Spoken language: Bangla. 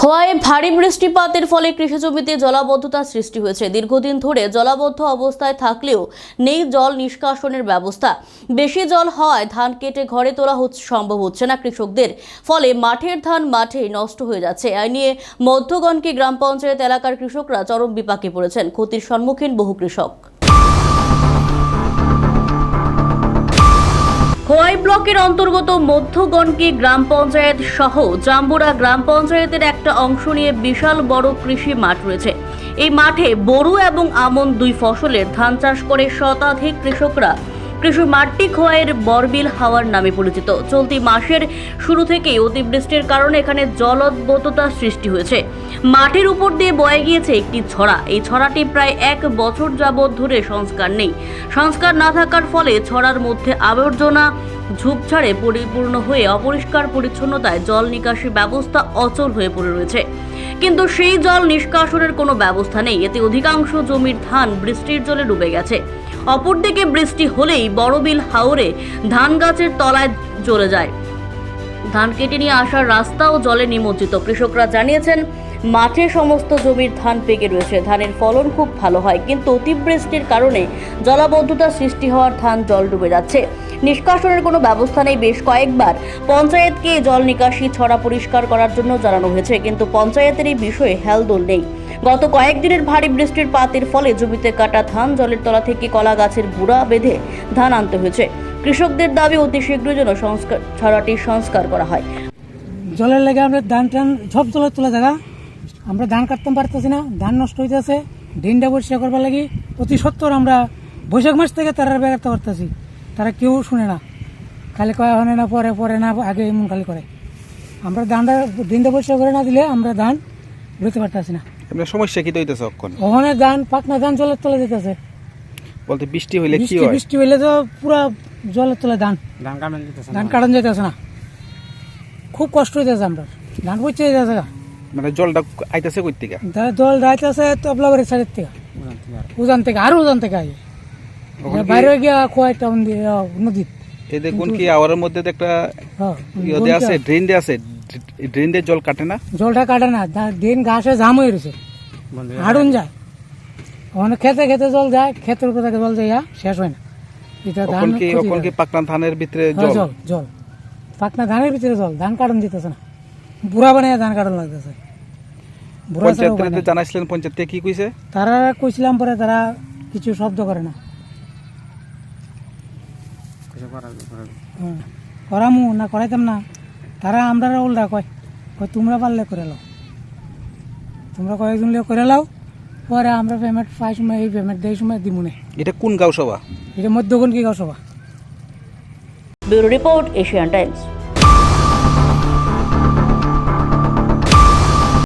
খোয়ায় ভারী বৃষ্টিপাতের ফলে কৃষি জমিতে জলাবদ্ধতার সৃষ্টি হয়েছে। দীর্ঘদিন ধরে জলাবদ্ধ অবস্থায় থাকলেও নেই জল নিষ্কাশনের ব্যবস্থা। বেশি জল হওয়ায় ধান কেটে ঘরে তোলা সম্ভব হচ্ছে না কৃষকদের। ফলে মাঠের ধান মাঠেই নষ্ট হয়ে যাচ্ছে। এই নিয়ে মধ্যগণকে গ্রাম পঞ্চায়েত এলাকার কৃষকরা চরম বিপাকে পড়েছেন। ক্ষতির সম্মুখীন বহু কৃষক। খোয়াই ব্লকের অন্তর্গত মধ্যগণকে গ্রাম পঞ্চায়েত সহ জাম্বুরা গ্রাম পঞ্চায়েতের একটা অংশ নিয়ে বিশাল বড় কৃষি মাঠ রয়েছে। এই মাঠে বড়ু এবং আমন দুই ফসলের ধান চাষ করে শতাধিক কৃষকরা কৃষি মাটি খোয়াইয়ের বরবিল হাওয়ার নামে পরিচিত। চলতি মাসের শুরু থেকেই অতিবৃষ্টির কারণে এখানে জলবদ্ধতার সৃষ্টি হয়েছে। মাঠের উপর দিয়ে বয়ে গিয়েছে একটি ছড়া। এই ছড়াটি প্রায় এক বছর যাবৎ ধরে সংস্কার নেই। সংস্কার না থাকার ফলে ছড়ার মধ্যে আবর্জনা ঝোপঝাড়ে পরিপূর্ণ হয়ে অপরিষ্কার পরিচ্ছন্নতায় জল নিকাশি ব্যবস্থা অচল হয়ে পড়ে রয়েছে। কিন্তু সেই জল নিষ্কাশনের কোনো ব্যবস্থা নেই। এতে অধিকাংশ জমির ধান বৃষ্টির জলে ডুবে গেছে। অপরদিকে বৃষ্টি হলেই বড়বিল হাওরে ধান গাছের তলায় চলে যায়। ধান কেটে নিয়ে আসার রাস্তাও জলে নিমজ্জিত। কৃষকরা জানিয়েছেন, মাঠে সমস্ত জমির ধান পেকে রয়েছে। ধানের ফলন খুব ভালো হয়, কিন্তু অতিবৃষ্টির কারণে জলাবদ্ধতা সৃষ্টি হওয়ার ধান জল ডুবে যাচ্ছে। নিষ্কাশনের কোনো ব্যবস্থা নেই। বেশ কয়েকবার পঞ্চায়েতকে জল নিকাশি, ছড়া পরিষ্কার করার জন্য জানানো হয়েছে, কিন্তু পঞ্চায়েতের এই বিষয়ে হেলদোল নেই। গত কয়েকদিনের ভারী বৃষ্টির পাতের ফলে জমিতে কাটা ধান জলের তলা থেকে কলা গাছের বুড়া বেঁধে ধান আনতে হয়েছে। কৃষকদের দাবি অতি শীঘ্রই যেন সংস্কার ছড়াটি সংস্কার করা হয়। জলের লেগে আমরা ধান টান সব জলের তোলা জায়গা। আমরা ধান কাটতে পারতেছি না। ধান নষ্ট হইতেছে। দিনটা পরিষ্কার করবার লাগি। অতি সত্তর আমরা বৈশাখ মাস থেকে তারা বেড়াতে পারতেছি। তারা কেউ শুনে না। খালি কয়া হয় না পরে পরে না আগে এমন খালি করে। আমরা ধানটা দিনটা পরিষ্কার করে না দিলে আমরা ধান রুইতে পারতেছি না। আপনার সমস্যা কি হইতেছে অক্ষণ ওখানে ধান পাকনা ধান জলের তলে যেতেছে। বলতে বৃষ্টি হইলে কি বৃষ্টি হয়? বৃষ্টি হইলে তো পুরা জলের তলে ধান। ধান কাটান যেতেছে না। খুব কষ্ট হইতেছে আমরা। ধান পচে যেতেছে। মানে জলটা আইতেছে কই থেকে? জল যাইতেছে তবলাবাড়ির সাইডের থেকে। উজান থেকে আরও উজান থেকে কি- বাইরে গিয়া কয়েকটা নদী। এই দেখুন কি আওয়ারের মধ্যে একটা হ্যাঁ, ইয়ে আছে ড্রেন দিয়ে আছে। ড্রেন দিয়ে জল কাটে না? জলটা কাটে না। দিন ঘাসে জাম হয়ে রয়েছে। হাড়ুন যায়। ওখানে খেতে খেতে জল যায় ক্ষেতের উপর থেকে জল যায় শেষ হয় না। এটা ধান কি কি পাকনা ধানের ভিতরে হ্যাঁ, জল? জল জল। পাকনা ধানের ভিতরে জল ধান কাটন দিতেছে না। বুড়া বানিয়ে ধান কাটন লাগতেছে। বুড়া পঞ্চায়েত নাই। জানাইছিলেন পঞ্চায়েত কি কইছে? তারা কইছিলাম পরে তারা কিছু শব্দ করে না। করামু না করাইতাম না। তারা আমরা উল্টা কয় কয় তোমরা পারলে করে লাও। তোমরা কয়েকজন লোক করে লাও পরে আমরা পেমেন্ট পাই সময় এই পেমেন্ট দেয় সময় দিমুনে। এটা কোন গাঁও সভা? এটা মধ্যগণ কি গাঁও সভা। Bureau report Asian Times.